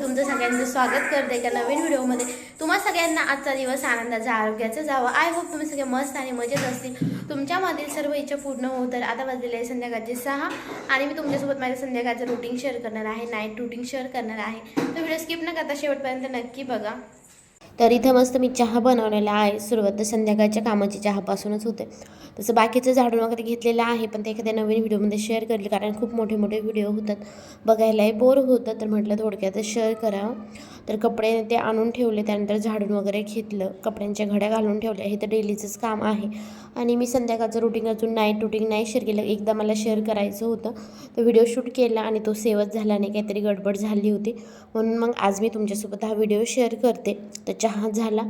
तर तुमचं सगळ्यांचं स्वागत करते एका नवीन व्हिडिओमध्ये. तुम्हा सगळ्यांना आजचा दिवस आनंदाचा आरोग्याचा जावा. आय होप तुम्ही सगळे मस्त आणि मजेत असतील. तुमच्यामधील सर्व इच्छा पूर्ण होऊ तर आता वाजलेले आहे संध्याकाळचे सहा आणि मी तुमच्यासोबत माझ्या संध्याकाळचं रुटीन शेअर करणार आहे. नाईट रुटीन शेअर करणार आहे. तर व्हिडिओ स्किप न करता शेवटपर्यंत नक्की बघा. तर इथं मस्त मी चहा बनवलेला आहे. सुरुवात तर संध्याकाळच्या कामाची चहापासूनच होते. तसं बाकीचं झाडून वगैरे घेतलेलं आहे पण ते एखाद्या नवीन व्हिडिओमध्ये शेअर करले कारण खूप मोठे मोठे व्हिडिओ होतात. बघायलाही बोर होतं तर म्हटलं थोडक्यातच शेअर करावं तर कपडे ते आणून ठेवले त्यानंतर झाडून वगैरे घेतलं कपड्यांच्या घड्या घालून ठेवल्या. हे तर डेलीचंच काम आहे. आणि मी संध्याकाळचं रुटीन अजून नाईट रुटीन नाही शेअर केलं. एकदा मला शेअर करायचं होतं. तर व्हिडिओ शूट केला आणि तो सेवच झाला नाही काहीतरी गडबड झाली होती. म्हणून मग आज मी तुमच्यासोबत हा व्हिडिओ शेअर करते. तर चहा झाला.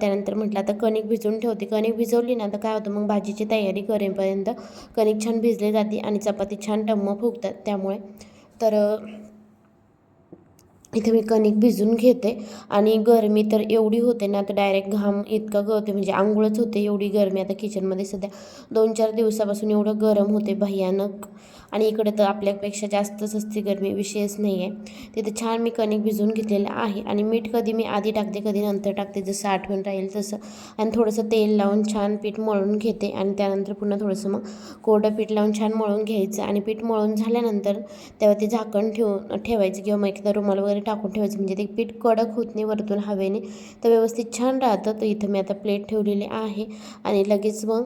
त्यानंतर म्हटलं आता कणिक भिजवून ठेवते. कणिक भिजवली ना तर काय होतं मग भाजीची तयारी करेपर्यंत कणिक छान भिजले जाते आणि चपाती छान टम्म फुगतात त्यामुळे. तर इथे मी कणिक भिजून घेते. आणि गरमी तर एवढी होते ना आता डायरेक्ट घाम इतका गळते म्हणजे आंघोळच होते एवढी गरमी. आता किचनमध्ये सध्या दोन चार दिवसापासून एवढं गरम होते भयानक. आणि इकडे तर आपल्यापेक्षा जास्त सस्ती गरमी विषयच नाही आहे तिथे छान मी कणिक भिजवून घेतलेलं आहे आणि मीठ कधी मी आधी टाकते कधी नंतर टाकते. जसं आठवण राहील तसं. आणि थोडंसं तेल लावून छान पीठ मळून घेते आणि त्यानंतर पुन्हा थोडंसं मग कोरडं पीठ लावून छान मळून घ्यायचं आणि पीठ मळून झाल्यानंतर तेव्हा ते झाकण ठेवून ठेवायचं किंवा मग एखादा रुमाल वगैरे टाकून ठेवायचं. म्हणजे ते पीठ कडक होत नाही वरतून हवेने. तर व्यवस्थित छान राहतं. तर इथं मी आता प्लेट ठेवलेली आहे आणि लगेच मग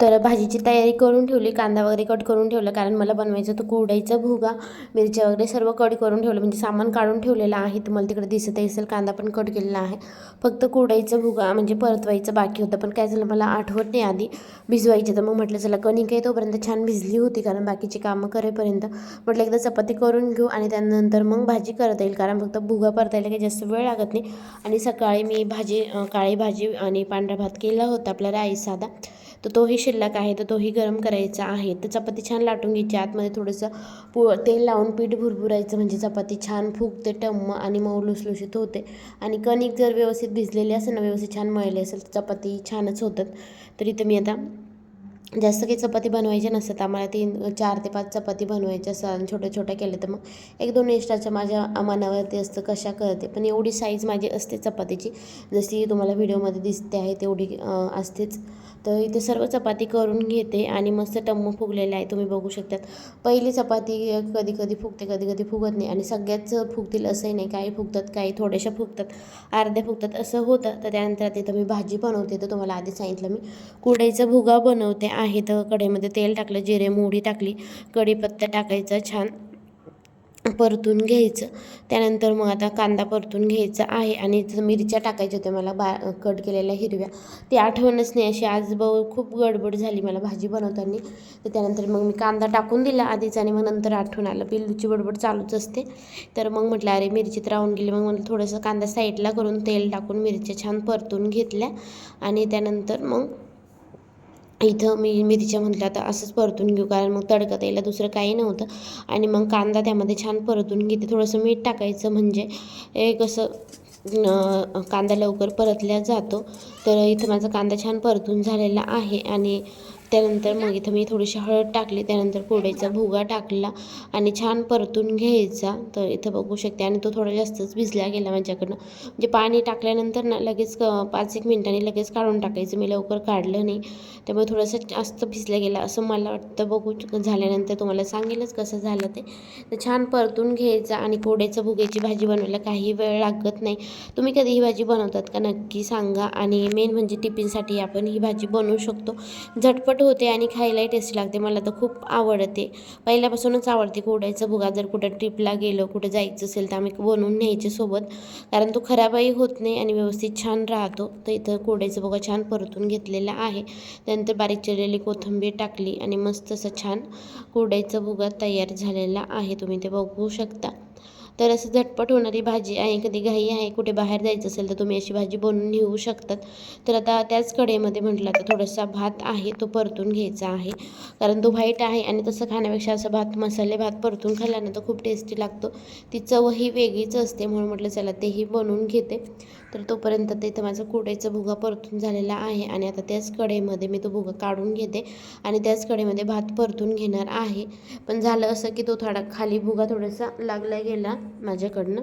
तर भाजीची तयारी करून ठेवली कांदा वगैरे कट करून ठेवलं. कारण मला बनवायचं होतं कुरडईचा भुगा. मिरच्या वगैरे सर्व कट करून ठेवलं. म्हणजे सामान काढून ठेवलेलं आहे. तुम्हाला तिकडे दिसत असेल कांदा पण कट केलेला आहे. फक्त कुरडईचा भुगा म्हणजे परतवायचं बाकी होतं. पण काय झालं मला आठवत नाही आधी. भिजवायची. तर मग म्हटलं चला कणिक आहे तोपर्यंत छान भिजली होती. कारण बाकीची कामं करेपर्यंत. म्हटलं एकदा चपाती करून घेऊ आणि त्यानंतर मग भाजी करता येईल. कारण फक्त भुगा परतायला काही जास्त वेळ लागत नाही. आणि सकाळी मी भाजी काळी भाजी आणि पांढरा भात केला होता आपला राईस साधा तर तोही शिल्लक आहे तर तोही गरम करायचा आहे. तर चपाती छान लाटून घ्यायची. आतमध्ये थोडंसं पु तेल लावून पीठ भुरभुरायचं म्हणजे चपाती छान फुगते टम्म आणि मऊ लुसलुशीत होते. आणि कणिक जर व्यवस्थित भिजलेली असेल ना व्यवस्थित छान मळली असेल तर चपाती छानच होतात. तर इथं मी आता जास्त काही चपाती बनवायची नसतात. आम्हाला तीन चार ते पाच चपाती बनवायच्या असं छोट्या छोट्या केल्या तर मग एक दोन एक्स्ट्राच्या माझ्या मनावरती असतं कशा करते. पण एवढी साईज माझी असते चपातीची. जशी तुम्हाला व्हिडिओमध्ये दिसते आहे तेवढी असतेच. तर इथे सर्व चपाती करून घेते आणि मस्त टम्म फुगलेले आहे तुम्ही बघू शकतात. पहिली चपाती कधी कधी फुगते कधी कधी फुगत नाही आणि सगळ्याच फुगतील असंही नाही. काही फुगतात काही थोड्याशा फुगतात अर्ध्या फुगतात असं होतं. तर त्यानंतर तिथं मी भाजी बनवते तर तुम्हाला आधी सांगितलं मी. कुडाईचा भुगा बनवते आहे तर कढईमध्ये तेल टाकलं जिरे मोहरी टाकली कढीपत्ता टाकायचा छान. परतून घ्यायचं. त्यानंतर मग आता कांदा परतून घ्यायचा आहे आणि मिरच्या टाकायच्या होत्या मला बा कट केलेल्या हिरव्या ती आठवणच नाही. अशी आज खूप गडबड झाली मला भाजी बनवताना. तर त्यानंतर मग मी कांदा टाकून दिला आधीच आणि मग नंतर आठवण आलं. पिल्लूची बडबड चालूच असते. तर मग म्हटलं अरे मिरचीत राहून गेली. मग म्हटलं थोडंसं कांदा साईडला करून तेल टाकून मिरच्या छान परतून घेतल्या. आणि त्यानंतर मग इथं मी मेथीच्या म्हटलं आता असंच परतून घेऊ कारण मग तडकं त्याला दुसरं काही नव्हतं. आणि मग कांदा त्यामध्ये छान परतून घेते. थोडंसं मीठ टाकायचं म्हणजे हे कसं कांदा लवकर परतल्या जातो. तर इथं माझा कांदा छान परतून झालेला आहे. आणि त्यानंतर मग इथं मी थोडीशी हळद टाकली त्यानंतर कोड्याचा भुगा टाकला आणि छान परतून घ्यायचा. तर इथं बघू शकते. आणि तो थोडा जास्तच भिजला गेला माझ्याकडनं. म्हणजे पाणी टाकल्यानंतर ना लगेच क- पाच एक मिनिटांनी लगेच काढून टाकायचं. मी लवकर काढलं नाही. त्यामुळे थोडंसं जास्त भिजला गेला असं मला वाटतं. बघू झाल्यानंतर तुम्हाला सांगेलच कसं झालं ते. तर छान परतून घ्यायचा आणि कोड्याचं भुग्याची भाजी बनवायला काही वेळ लागत नाही. तुम्ही कधी ही भाजी बनवतात का नक्की सांगा. आणि मेन म्हणजे टिफिनसाठी आपण ही भाजी बनवू शकतो. झटपट होते आणि खायलाही टेस्टी लागते. मला तर खूप आवडते. पहिल्यापासूनच आवडते कोड्याचं भुगा. जर कुठं ट्रिपला गेलो कुठं जायचं असेल तर आम्ही बनवून न्यायचे सोबत. कारण तो खराबही होत नाही आणि व्यवस्थित छान राहतो. तर इथं कोड्याचं भुगा छान परतून घेतलेला आहे. त्यानंतर बारीक चिरलेली कोथिंबीर टाकली आणि मस्त असं छान कोड्याचं भुगा तयार झालेला आहे. तुम्ही ते बघू शकता. तर असं झटपट होणारी भाजी आहे कधी घाई आहे कुठे बाहेर जायचं असेल तर तुम्ही अशी भाजी बनवून नेऊ शकतात. तर आता त्याच कढईमध्ये म्हटलं तर थोडासा भात आहे तो परतून घ्यायचा आहे. कारण तो व्हाईट आहे आणि तसं खाण्यापेक्षा असं भात मसाले भात परतून खाल्ल्यानं तर खूप टेस्टी लागतो. ती चवही वेगळीच असते म्हणून म्हटलं चला तेही बनवून घेते. तर तोपर्यंत ते इथं माझा कुरडईचा भुगा परतून झालेला आहे आणि आता त्याच कढईमध्ये मी तो भुगा काढून घेते आणि त्याच कढईमध्ये भात परतून घेणार आहे. पण झालं असं की तो थोडा खाली भुगा थोडासा लागला गेला माझ्याकडनं.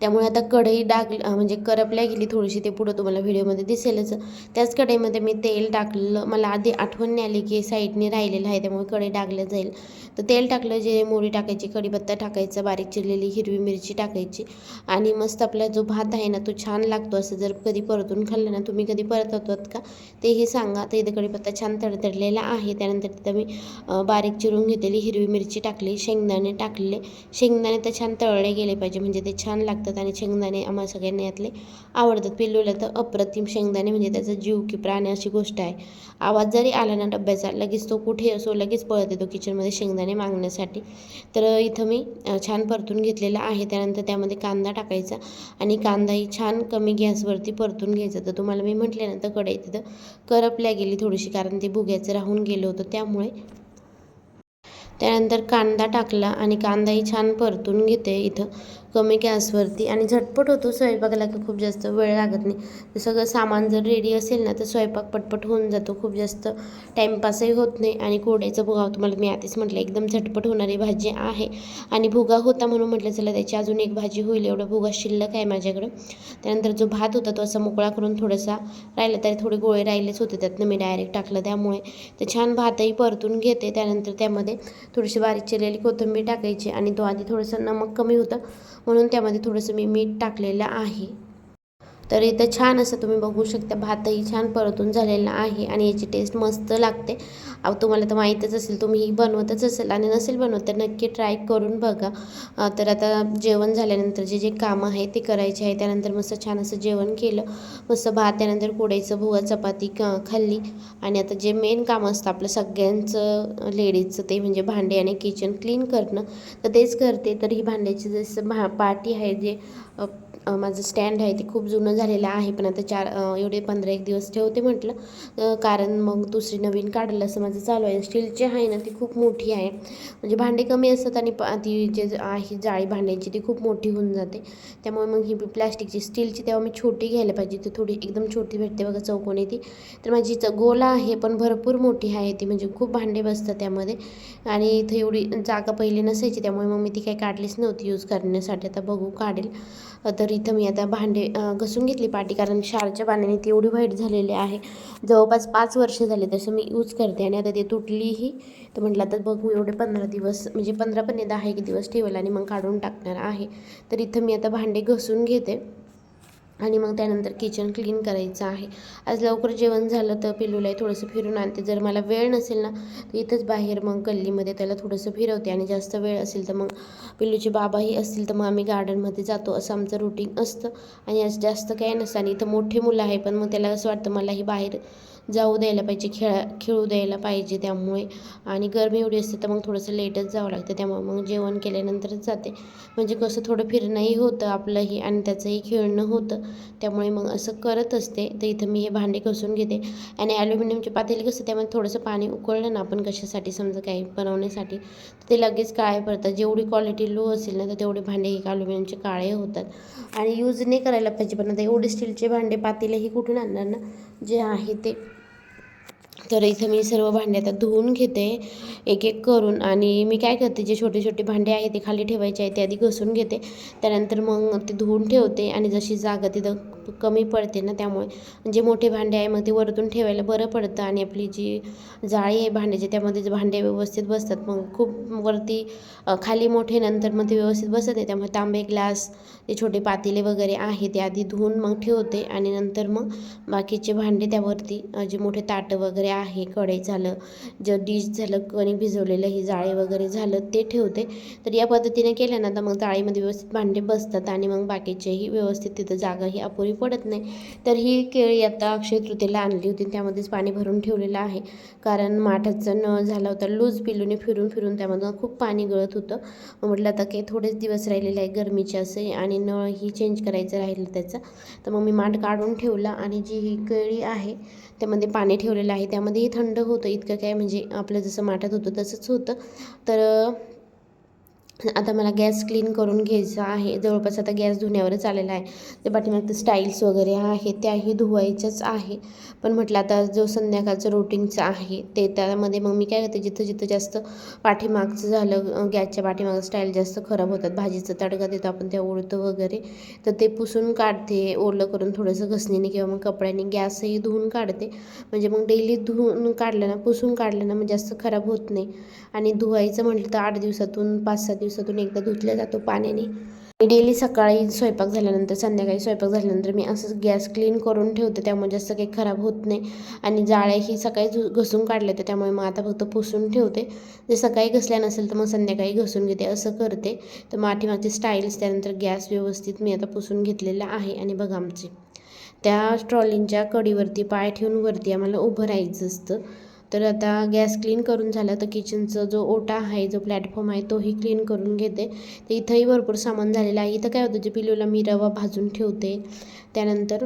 त्यामुळे आता कढई डाग म्हणजे करपल्या गेली थोडीशी ते पुढं तुम्हाला व्हिडिओमध्ये दिसेलच. त्याच कढईमध्ये मी तेल टाकलं मला आधी आठवण नाही आली की साईडने राहिलेलं आहे त्यामुळे कढई डागलं जाईल. तर तेल टाकलं जे मोहरी टाकायची कढीपत्ता टाकायचा बारीक चिरलेली हिरवी मिरची टाकायची आणि मस्त आपला जो भात आहे ना तो छान लागतो. असं जर कधी परतून खाल्लं ना तुम्ही कधी परतवतात का? तेही सांगा. तर इथं कढीपत्ता छान तडतडलेला आहे. त्यानंतर तिथं मी बारीक चिरून घेतलेली हिरवी मिरची टाकली शेंगदाणे टाकले. शेंगदाणे तर छान तळले गेले पाहिजे म्हणजे ते छान लागतात आणि शेंगदाणे आम्हाला सगळ्यांना यातले आवडतात. पिल्लूला तर अप्रतिम शेंगदाणे म्हणजे त्याचा जीव की प्राण अशी गोष्ट आहे. आवाज जरी आला ना डब्याचा लगेच तो कुठे असो लगेच पळत येतो किचनमध्ये शेंगदाणे मागण्यासाठी. तर इथं मी छान परतून घेतलेला आहे. त्यानंतर त्यामध्ये कांदा टाकायचा आणि कांदाही छान कमी गॅसवरती परतून घ्यायचा. तर तुम्हाला मी म्हटल्यानंतर कढई तिथं करपल्या गेली थोडीशी कारण ते भुग्याचं राहून गेलं होतं त्यामुळे. त्यानंतर कांदा टाकला आणि कांदाही छान परतून घेते इथं. कमी गॅसवरती आणि झटपट होतो. स्वयंपाकाला की खूप जास्त वेळ लागत नाही. सगळं सामान जर रेडी असेल ना तर स्वयंपाक पटपट होऊन जातो. खूप जास्त टाईमपासही होत नाही. आणि कोड्याचा भुगा तुम्हाला मी आधीच म्हटलं एकदम झटपट होणारी भाजी आहे. आणि भुगा होता म्हणून म्हटलं चला त्याची अजून एक भाजी होईल. एवढा भुगा शिल्लक आहे माझ्याकडं. त्यानंतर जो भात होता तो असा मोकळा करून थोडासा राहिला तरी थोडे गोळे राहिलेच होते. त्यातनं मी डायरेक्ट टाकलं त्यामुळे. ते छान भातही परतून घेते. त्यानंतर त्यामध्ये थोडीशी बारीक चिरलेली कोथिंबीर टाकायची आणि तो आधी थोडंसं नमक कमी होतं. म्हणून त्यामध्ये थोडंसं मी मीठ टाकलेलं आहे. तर इथं छान असं तुम्ही बघू शकता भातही छान परतून झालेला आहे आणि याची टेस्ट मस्त लागते. अहो तुम्हाला तर माहीतच असेल तुम्ही बनवतच असेल आणि नसेल बनवत तर नक्की ट्राय करून बघा. तर आता जेवण झाल्यानंतर जे जे कामं आहे ते करायचे आहे त्यानंतर मस्त छान असं जेवण केलं. मस्त भात त्यानंतर कुडायचं भुवा चपाती खाल्ली. आणि आता जे मेन काम असतं आपलं सगळ्यांचं लेडीजचं ते म्हणजे भांडे आणि किचन क्लीन करणं. तर तेच करते. तर ही भांड्याची जसं भा पाटी आहे जे माझं स्टँड आहे ते खूप जुनं झालेलं आहे पण आता चार एवढे पंधरा एक दिवस ठेवते म्हटलं. कारण मग दुसरी नवीन काढलं असं माझं चालू आहे. स्टीलची आहे ना ती खूप मोठी आहे. म्हणजे भांडे कमी असतात आणि ती जे आहे जाळी भांड्याची ती खूप मोठी होऊन जाते. त्यामुळे मग ही प्लॅस्टिकची स्टीलची तेव्हा मी छोटी घ्यायला पाहिजे ती थोडी एकदम छोटी भेटते बघा चौकोनी ती तर माझी च गोला आहे पण भरपूर मोठी आहे ती. म्हणजे खूप भांडे बसतात त्यामध्ये. आणि इथं एवढी जागा पहिली नसायची त्यामुळे मग मी ती काही काढलीच नव्हती यूज करण्यासाठी. आता बघू काढेल. तर इथं मी आता भांडे घसून घेतली पाटी कारण क्षारच्या पाण्याने ती एवढी वाईट झालेली आहे. जवळपास पाच वर्ष झाले तसं मी यूज करते आणि आता ते तुटलीही. तर म्हटलं आता बघू एवढे पंधरा दिवस म्हणजे पंधरा पण दहा एक दिवस ठेवेल आणि मग काढून टाकणार आहे. तर इथं मी आता भांडे घसून घेते. आणि मग त्यानंतर किचन क्लीन करायचं आहे. आज लवकर जेवण झालं तर पिल्लूलाही थोडंसं फिरून आणते. जर मला वेळ नसेल ना तर इथंच बाहेर मग गल्लीमध्ये त्याला थोडंसं फिरवते. आणि जास्त वेळ असेल तर मग पिलूचे बाबाही असतील तर मग आम्ही गार्डनमध्ये जातो. असं आमचं रुटीन असतं. आणि आज जास्त काही नसतं. आणि इथं मोठे मुलं आहे पण मग त्याला असं वाटतं मलाही बाहेर जाऊ द्यायला पाहिजे खेळा खेळू द्यायला पाहिजे त्यामुळे. आणि गरमी एवढी असते तर मग थोडंसं लेटच जावं लागतं. त्यामुळे मग जेवण केल्यानंतरच जाते. म्हणजे कसं थोडं फिरणंही होतं आपलंही आणि त्याचंही खेळणं होतं. त्यामुळे मग असं करत असते. तर इथं मी हे भांडे घसून घेते. आणि ॲल्युमिनियमचे पातेले कसं त्यामध्ये थोडंसं पाणी उकळलं ना आपण कशासाठी समजा काही बनवण्यासाठी तर ते लगेच काळे पडतात. जेवढी क्वालिटी लो असेल ना तर तेवढे भांडे हे ॲल्युमिनियमचे काळे होतात. आणि यूज नाही करायला पाहिजे पण आता एवढे स्टीलचे भांडे पातेलेही कुठून आणणार ना? जे आहे ते. तर इथं मी सर्व भांडे आता धुवून घेते एक एक करून. आणि मी काय करते जे छोटे छोटे भांडे आहे ते खाली ठेवायचे आहे ते आधी घसून घेते. त्यानंतर मग ते धुवून ठेवते आणि जशी जागा तिथं कमी पडते ना त्यामुळे. जे मोठे भांडे आहे मग ते वरतून ठेवायला बरं पडतं आणि आपली जी जाळी आहे भांड्याची त्यामध्ये जे भांडे व्यवस्थित बसतात मग खूप वरती खाली मोठे नंतर मग ते व्यवस्थित बसत नाही. त्यामुळे तांबे ग्लास ते छोटे पातेले वगैरे आहे ते आधी धुवून मग ठेवते आणि नंतर मग बाकीचे भांडे त्यावरती जे मोठे ताटं वगैरे आहे कढई झालं जे डिश झालं कणी भिजवलेलं हे जाळे वगैरे झालं ते ठेवते. तर या पद्धतीने केलं ना तर मग जाळीमध्ये व्यवस्थित भांडे बसतात आणि मग बाकीचेही व्यवस्थित तिथं जागा ही अपुरी पडत नाही. तर ही केळी आता अक्षय तृतीला आणली होती. त्यामध्येच पाणी भरून ठेवलेलं आहे. कारण माठाचं नळ झाला होता. लूज पिलूने फिरून फिरून त्यामधून खूप पाणी गळत होतं. म्हटलं आता काही थोडेच दिवस राहिलेले आहे गरमीचे असे आणि नळ ही चेंज करायचं राहिलं त्याचं. तर मग मी माठ काढून ठेवला आणि जी ही केळी आहे त्यामध्ये पाणी ठेवलेलं आहे. त्यामध्येही थंड होतं. इतकं काय म्हणजे आपलं जसं माठात होतं तसंच होतं. तर आता मला गॅस क्लीन करून घ्यायचा आहे. जवळपास आता गॅस धुण्यावरच आलेला आहे. ते पाठीमागचं स्टाईल्स वगैरे आहे त्याही धुवायच्याच आहे. पण म्हटलं आता जो संध्याकाळचं रुटीनचं आहे ते त्यामध्ये मग मी काय करते जिथं जिथं जास्त पाठीमागचं झालं गॅसच्या पाठीमागं स्टाईल जास्त खराब होतात. भाजीचं तडका देतो आपण त्या ओढतो वगैरे तर ते पुसून काढते ओलं करून थोडंसं घसणीने किंवा मग कपड्याने गॅसही धुवून काढते. म्हणजे मग डेली धुवून काढलं ना पुसून काढलं ना मग जास्त खराब होत नाही. आणि धुवायचं म्हटलं तर आठ दिवसातून पाच सहा दिवसातून एकदा धुतला जातो पाण्याने. डेली सकाळी स्वयंपाक झाल्यानंतर संध्याकाळी स्वयंपाक झाल्यानंतर मी असं गॅस क्लीन करून ठेवते. त्यामुळे जास्त काही खराब होत नाही. आणि जाळ्याही सकाळी घसून काढल्या तर त्यामुळे मग आता फक्त पुसून ठेवते. जर सकाळी घसल्या नसेल तर मग संध्याकाळी घसून घेते. असं करते. तर माठीमागचे स्टाईल्स त्यानंतर गॅस व्यवस्थित मी आता पुसून घेतलेला आहे. आणि बघा आमचे. त्या ट्रॉलींच्या कडीवरती पाय ठेवून वरती आम्हाला उभं राहायचं असतं. तर आता गॅस क्लीन करून झाला तर किचनचा जो ओटा आहे जो प्लॅटफॉर्म आहे तोही क्लीन करून घेते. तर इथंही भरपूर सामान झालेलं आहे. इथं काय होतं जे पिलूला मी रवा भाजून ठेवते त्यानंतर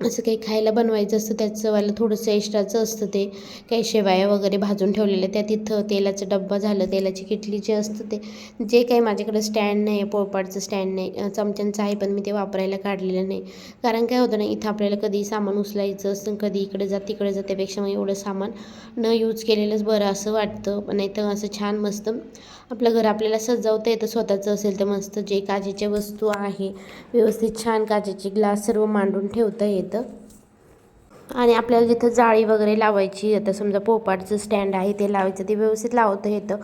असं काही खायला बनवायचं असतं त्याचंवालं थोडंसं एक्स्ट्राचं असतं ते. काही शेवाया वगैरे भाजून ठेवलेल्या त्या तिथं तेलाचा डब्बा झालं तेलाची किटली जे असतं ते. जे काही माझ्याकडं स्टँड नाही आहे पोळपाटचं स्टँड नाही चमच्यांचं आहे पण मी ते वापरायला काढलेलं नाही. कारण काय होतं ना इथं आपल्याला कधी सामान उचलायचं असतं कधी इकडे जा तिकडे जा त्यापेक्षा मग एवढं सामान न यूज केलेलंच बरं असं वाटतं. पण नाही तर असं छान मस्त आपलं घर आपल्याला सजवता येतं स्वतःचं असेल तर मस्त जे काचेच्या वस्तू आहे व्यवस्थित छान काचेचे ग्लास सर्व मांडून ठेवता येतं. आणि आपल्याला जिथं जाळी वगैरे लावायची आता समजा पोपाटचं स्टँड आहे ते लावायचं ते व्यवस्थित लावता येतं.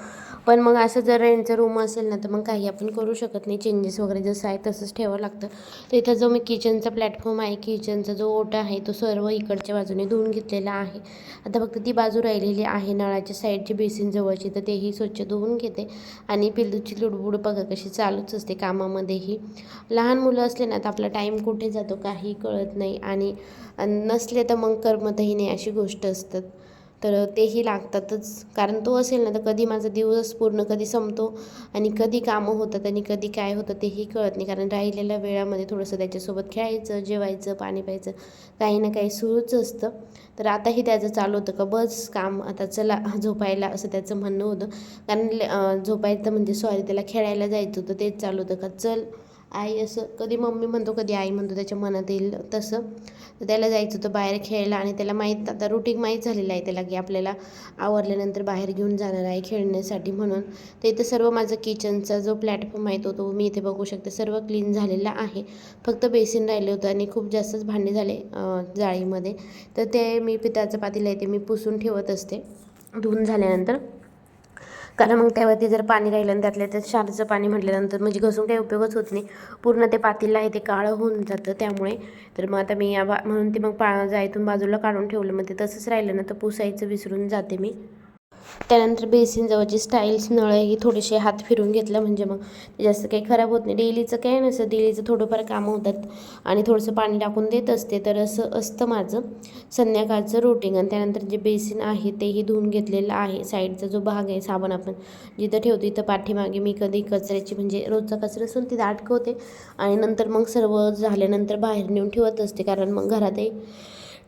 पण मग असं जर रेंटचं रूम असेल ना तर मग काही आपण करू शकत नाही. चेंजेस वगैरे जसं आहे तसंच ठेवावं लागतं. तर इथं जो मी किचनचा प्लॅटफॉर्म आहे किचनचा जो ओटा आहे तो सर्व इकडच्या बाजूने धुवून घेतलेला आहे. आता फक्त ती बाजू राहिलेली आहे नळाच्या साईडची बेसिन जवळची तर तेही स्वच्छ धुवून घेते. आणि पिल्लूची लुडबुड बघा कशी चालूच असते कामामध्येही. लहान मुलं असले ना तर आपला टाईम कुठे जातो काही कळत नाही. आणि नसले तर मग कर्मतही नाही अशी गोष्ट असतात. तर तेही लागतातच. कारण तो असेल ना तर कधी माझा दिवस पूर्ण कधी संपतो आणि कधी कामं होतात आणि कधी काय होतं तेही कळत नाही. कारण राहिलेल्या वेळामध्ये थोडंसं त्याच्यासोबत खेळायचं जेवायचं पाणी प्यायचं काही ना काही सुरूच असतं. तर आताही त्याचं चालू होतं का बस काम आता चला झोपायला असं त्याचं म्हणणं होतं. कारण झोपायचं म्हणजे सॉरी त्याला खेळायला जायचं होतं तेच चालू होतं का चल. आई असं कधी मम्मी म्हणतो कधी आई म्हणतो त्याच्या मनात येईल तसं. तर त्याला जायचं होतं बाहेर खेळायला आणि त्याला माहीत आता रुटीन माहीत झालेलं आहे त्याला की आपल्याला आवरल्यानंतर बाहेर घेऊन जाणार आहे खेळण्यासाठी म्हणून. तर इथं सर्व माझं किचनचा जो प्लॅटफॉर्म आहे तो तो मी इथे बघू शकते. सर्व क्लीन झालेला आहे. फक्त बेसिन राहिलं होतं आणि खूप जास्तच भांडे झाले जाळीमध्ये. तर ते मी पिताचं पातीला आहे ते मी पुसून ठेवत असते. धुवून झाल्यानंतर कारण मग त्यावरती जर पाणी राहिलं आणि त्यातल्या त्यात शारचं पाणी म्हटल्यानंतर म्हणजे घसून काही उपयोगच होत नाही. पूर्ण ते पातेलं आहे ते काळं होऊन जातं त्यामुळे. तर मग आता मी या बा म्हणून ते मग पा जायतून बाजूला काढून ठेवलं. मग ते तसंच राहिलं ना तर पुसायचं विसरून जाते मी. त्यानंतर बेसिनजवळची स्टाईल्स नळही थोडेसे हात फिरून घेतलं म्हणजे मग जास्त काही खराब होत नाही. डेलीचं काय नसतं डेलीचं थोडंफार कामं होतात. आणि थोडंसं पाणी टाकून देत असते तर असं असतं माझं संध्याकाळचं रुटीन आणि त्यानंतर जे बेसिन आहे तेही धुवून घेतलेलं आहे. साईडचा जो भाग आहे साबण आपण जिथं ठेवतो तिथं पाठीमागे मी कधी कचऱ्याची म्हणजे रोजचा कचरा असून तिथं अटकवते आणि नंतर मग सर्व झाल्यानंतर बाहेर नेऊन ठेवत असते. कारण मग घरातही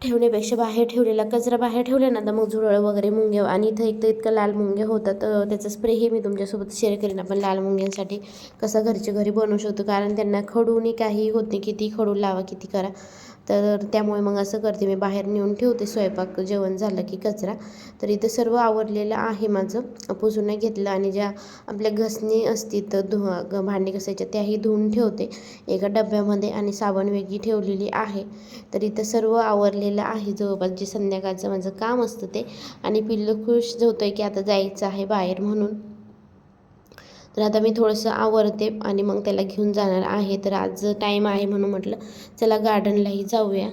ठेवण्यापेक्षा बाहेर ठेवलेला कचरा बाहेर ठेवला ना तर मग झुरळ वगैरे मुंगे आणि इथं एक तर इतकं लाल मुंगे होतात. त्याचं स्प्रेही मी तुमच्यासोबत शेअर करेन आपण लाल मुंग्यांसाठी. कसं घरच्या घरी बनवू शकतो? कारण त्यांना खडूनी काही होत नाही किती खडू लावा किती करा. तर त्यामुळे मग असं करते. मी बाहेर नेऊन ठेवते स्वयंपाक जेवण झालं की कचरा. तर इथं सर्व आवरलेलं आहे माझं. पुसून घेतलं आणि ज्या आपल्या घसणी असती तर धु भांडी घसायच्या त्याही धुवून ठेवते. एका डब्यामध्ये आणि साबण वेगळी ठेवलेली आहे. तर इथं सर्व आवरलेलं आहे. जवळपास जे संध्याकाळचं माझं काम असतं ते. आणि पिल्लं खुश होतं आहे की आता जायचं आहे बाहेर म्हणून. तर आता मी थोडंसं आवरते आणि मग त्याला घेऊन जाणार आहे. तर आज टाईम आहे म्हणून म्हटलं चला गार्डनलाही जाऊया.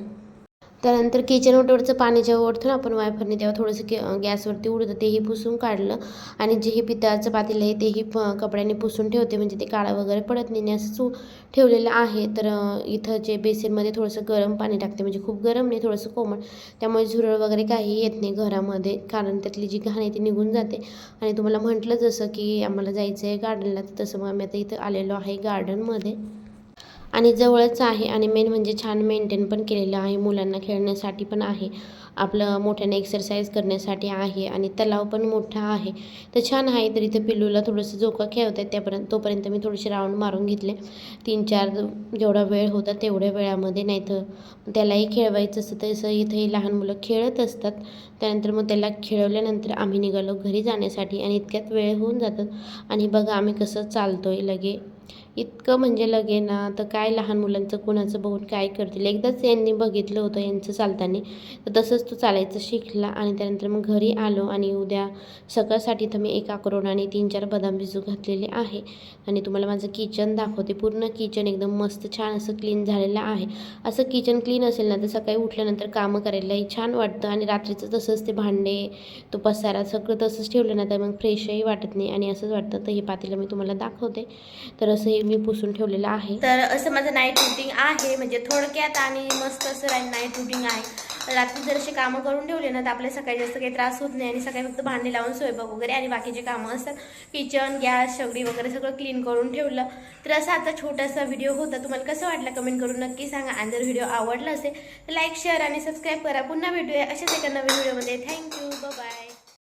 त्यानंतर किचन ओटवरचं पाणी जेव्हा ओढतो ना आपण वायफरने तेव्हा थोडंसं की गॅसवरती उडतं तेही पुसून काढलं. आणि जे हे पितळाचं पातेलं आहे तेही प कपड्याने पुसून ठेवते म्हणजे ते काळा वगैरे पडत नाही. असं ठेवलेलं आहे. तर इथं जे बेसिनमध्ये थोडंसं गरम पाणी टाकते म्हणजे खूप गरम नाही थोडंसं कोमट. त्यामुळे झुरळ वगैरे काही येत नाही घरामध्ये कारण त्यातली जी घाण आहे ती निघून जाते. आणि तुम्हाला म्हटलं जसं की आम्हाला जायचं आहे गार्डनला तसं मग आम्ही आता इथं आलेलो आहे गार्डनमध्ये आणि जवळच आहे आणि मेन म्हणजे छान मेंटेन पण केलेलं आहे. मुलांना खेळण्यासाठी पण आहे. आपलं मोठ्याने एक्सरसाइज करण्यासाठी आहे आणि तलाव पण मोठा आहे. तर छान आहे. तर इथं पिल्लूला थोडंसं झोका खेळत आहे त्यापर्यंत तोपर्यंत मी थोडेसे राऊंड मारून घेतले. तीन चार जेवढा वेळ होता तेवढ्या वेळामध्ये नाही तर त्यालाही खेळवायचं असतं. तसं इथेही लहान मुलं खेळत असतात. त्यानंतर मग त्याला खेळवल्यानंतर आम्ही निघालो घरी जाण्यासाठी आणि इतक्यात वेळ होऊन जातात आणि बघा आम्ही कसं चालतो आहे लगे. इतकं म्हणजे लगे ना तर काय लहान मुलांचं कोणाचं बघून काय करतील? एकदाच यांनी बघितलं होतं यांचं चालताना. तर तसंच तो चालायचं शिकला आणि त्यानंतर मग घरी आलो आणि उद्या सकाळसाठी तर मी एक अक्रोड आणि तीन चार बदाम भिजू घातलेले आहे. आणि तुम्हाला माझं किचन दाखवते. पूर्ण किचन एकदम मस्त छान असं क्लीन झालेलं आहे. असं किचन क्लीन असेल ना तर सकाळी उठल्यानंतर कामं करायलाही छान वाटतं आणि रात्रीचं तसंच ते भांडे तो पसारा सगळं तसंच ठेवलं ना तर मग फ्रेशही वाटत नाही आणि असंच वाटतं. तर हे पातेलं मी तुम्हाला दाखवते. तर असं हे मी पुसून ठेवलेलं आहे. तर असं माझं नाईट रुटीन आहे. म्हणजे थोडक्यात आणि मस्त असं नाईट रुटीन आहे. रात्री जर असे कामं करून ठेवले ना तर आपल्या सकाळी जास्त काही त्रास होत नाही. आणि सकाळी फक्त भांडे लावून स्वयंपाक वगैरे आणि बाकीचे कामं असतात. किचन गॅस शेगडी वगैरे सगळं क्लीन करून ठेवलं. तर असा आता छोटासा व्हिडिओ होता. तुम्हाला कसं वाटलं कमेंट करून नक्की सांगा. आणि जर व्हिडिओ आवडला असेल तर लाईक शेअर आणि सबस्क्राईब करा. पुन्हा भेटूया अशाच एका नवीन व्हिडिओमध्ये थँक्यू बाय